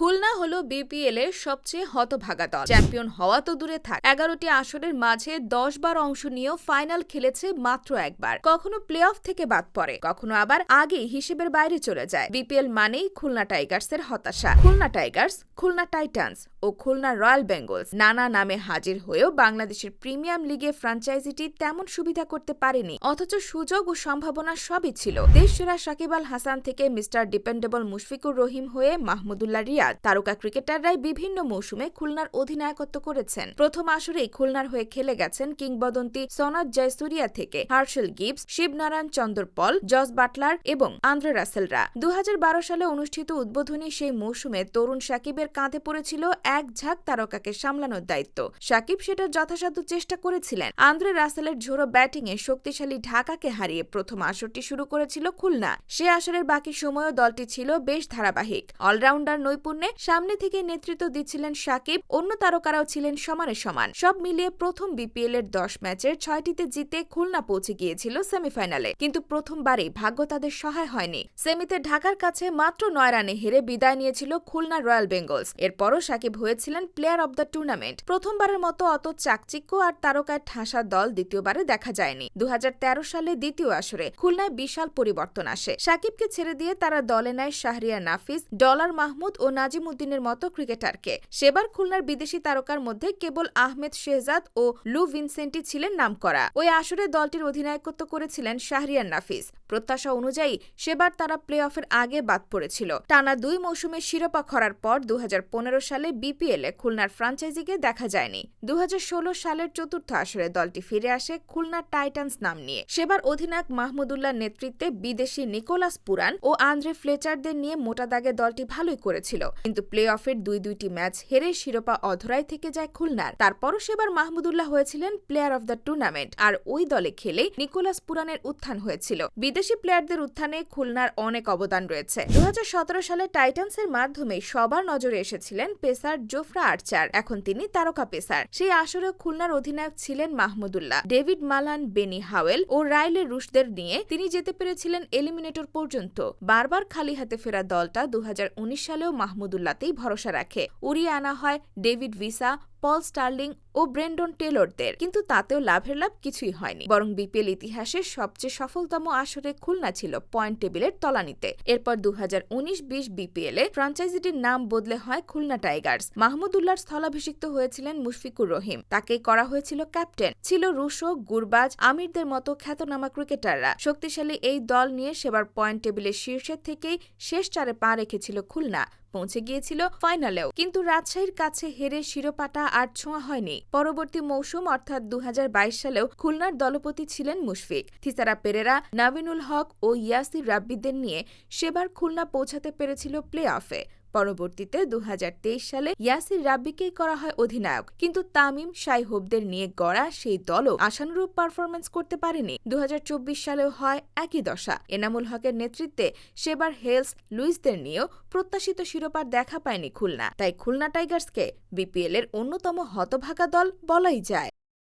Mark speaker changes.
Speaker 1: খুলনা হলো বিপিএল এর সবচেয়ে হতভাগা দল। চ্যাম্পিয়ন হওয়া তো দূরে থাক। এগারোটি আসরের মাঝে দশ বার অংশ নিয়েও ফাইনাল খেলেছে মাত্র একবার। কখনো প্লে অফ থেকে বাদ পড়ে, কখনো আবার আগে হিসেবের বাইরে চলে যায়। বিপিএল মানেই খুলনা টাইগার্স এর হতাশা। খুলনা টাইগার্স, খুলনা টাইটান্স ও খুলনা রয়্যাল বেঙ্গলস নানা নামে হাজির হয়েও বাংলাদেশের প্রিমিয়াম লিগে ফ্র্যাঞ্চাইজিটি তেমন সুবিধা করতে পারেনি। অথচ সুযোগ ও সম্ভাবনা সবই ছিল। দেশসেরা সাকিব আল হাসান থেকে মিস্টার ডিপেন্ডেবল মুশফিকুর রহিম হয়ে মাহমুদুল্লাহ রিয়াদ তারকা ক্রিকেটাররাই বিভিন্ন মৌসুমে খুলনার অধিনায়কত্ব করেছেন। প্রথম আসরেই খুলনার হয়ে খেলে গেছেন কিংবদন্তি সনাত জয়সুরিয়া থেকে Herschelle Gibbs, Shivnarine Chanderpaul, Jos Buttler এবং আন্দ্রে রাসেলরা। দু হাজার বারো সালে অনুষ্ঠিত উদ্বোধনী সেই মৌসুমে তরুণ সাকিবের কাঁধে পড়েছিল এক ঝাঁক তারকাকে সামলানোর দায়িত্ব। সাকিব সেটার যথাসাধ্য চেষ্টা করেছিলেন। আন্দ্রে রাসেলের ঝোড়ো ব্যাটিংয়ে শক্তিশালী ঢাকাকে হারিয়ে প্রথম আসরটি শুরু করেছিল খুলনা। সে আসরের বাকি সময়ও দলটি ছিল বেশ ধারাবাহিক। অলরাউন্ডার নৈপুণ্যে সামনে থেকে নেতৃত্ব দিচ্ছিলেন সাকিব, অন্য তারকারাও ছিলেন সমানে সমান। সব মিলিয়ে প্রথম বিপিএল এর দশ ম্যাচের ছয়টিতে জিতে খুলনা পৌঁছে গিয়েছিল সেমিফাইনালে। কিন্তু প্রথমবারই ভাগ্য তাদের সহায় হয়নি। সেমিতে ঢাকার কাছে মাত্র নয় রানে হেরে বিদায় নিয়েছিল খুলনা রয়্যাল বেঙ্গলস। এরপরও সাকিব হয়েছিলেন প্লেয়ার অব দ্য টুর্নামেন্ট। প্রথমবারের মতো অত চাকচিক্য আর তারকায় ঠাসা দল দ্বিতীয়বারে দেখা যায়নি। দুহাজার তেরো সালে দ্বিতীয় আসরে খুলনায় বিশাল পরিবর্তন আসে। সাকিবকে ছেড়ে দিয়ে তারা দলে নেয় শাহরিয়া নাফিস, ডলার মাহমুদ ও নাজিমুদ্দিনের মতো ক্রিকেটারকে। সেবার খুলনার বিদেশি তারকার মধ্যে কেবল আহমেদ শেহজাদ ও লু ভিনসেন্টি ছিলেন নামকরা। ওই আসরে দলটির অধিনায়কত্ব করেছিলেন শাহরিয়ার নাফিস। প্রত্যাশা অনুযায়ী সেবার তারা প্লে অফের আগে বাদ পড়েছিল। টানা দুই মৌসুমে শিরোপা খরার পর দু সালে বিপিএলে খুলনার ফ্রাঞ্চাইজিকে দেখা যায়নি। দু সালের চতুর্থ আসরে দলটি ফিরে আসে খুলনা টাইটান্স নাম নিয়ে। সেবার অধিনায়ক মাহমুদুল্লাহ নেতৃত্বে বিদেশি নিকোলাস পুরান ও আন্দ্রে ফ্লেচারদের নিয়ে মোটা দাগে দলটি ভালোই করেছিল। কিন্তু প্লে অফের দুই দুইটি ম্যাচ হেরে শিরোপা অধরাই থেকে যায় খুলনার। তারপরও সেবার মাহমুদুল্লাহ হয়েছিলেন প্লেয়ার অব দ্য টুর্নামেন্ট। আর ওই দলে খেলে নিকোলাস পুরানের উত্থান হয়েছিল। বিদেশি প্লেয়ারদের উত্থানে খুলনার অনেক অবদান রয়েছে। দু সালে টাইটান্সের মাধ্যমে সবার নজরে এসেছিলেন পেসার জোফরা আর্চার, এখন তিনি তারকা পেসার। সেই আসরে খুলনার অধিনায়ক ছিলেন Mahmudullah. David Malan, Benny Howell ও রাইলে রুশদের নিয়ে তিনি যেতে পেরেছিলেন এলিমিনেটর পর্যন্ত। বারবার খালি হাতে ফেরা দলটা দু হাজার উনিশ সালেও মাহমুদুল্লাতেই ভরসা রাখে। উড়িয়ে আনা হয় ডেভিড ভিসা পল স্টার্লিং ও ব্রেন্ডন টেলরদের, কিন্তু তাতেও লাভের লাভ কিছুই হয়নি। বরং বিপিএল ইতিহাসের সবচেয়ে সফলতম আসরে খুলনা ছিল পয়েন্ট টেবিলের তলানিতে। এরপর দু হাজার উনিশ বিশ বিপিএল এ ফ্রাঞ্চাইজিটির নাম বদলে হয় খুলনা টাইগার্স। মাহমুদুল্লাহর স্থলাভিষিক্ত হয়েছিলেন মুশফিকুর রহিম। তাকেই করা হয়েছিল ক্যাপ্টেন। ছিল রুশো, গুরবাজ, আমিরদের মতো খ্যাতনামা ক্রিকেটাররা। শক্তিশালী এই দল নিয়ে সেবার পয়েন্ট টেবিলের শীর্ষের থেকেই শেষ চারে পা রেখেছিল খুলনা। পৌঁছে গিয়েছিল ফাইনালেও। কিন্তু রাজশাহীর কাছে হেরে শিরোপাটা আর ছোঁয়া হয়নি। পরবর্তী মৌসুম, অর্থাৎ দু হাজার বাইশ সালেও খুলনার দলপতি ছিলেন মুশফিক। থিসারা পেরেরা, নাবিনুল হক ও ইয়াসির রাব্বিদের নিয়ে সেবার খুলনা পৌঁছাতে পেরেছিল প্লে অফে পরবর্তীতে দুহাজার তেইশ সালে ইয়াসির রাব্বিকেই করা হয় অধিনায়ক। কিন্তু তামিম সাইহোবদের নিয়ে গড়া সেই দলও আশানুরূপ পারফরমেন্স করতে পারেনি। দু হাজার চব্বিশ সালেও হয় একই দশা। এনামুল হকের নেতৃত্বে সেবার হেলস লুইসদের নিয়েও প্রত্যাশিত শিরোপার দেখা পায়নি খুলনা। তাই খুলনা টাইগার্সকে বিপিএল এর অন্যতম হতভাগা দল বলাই যায়।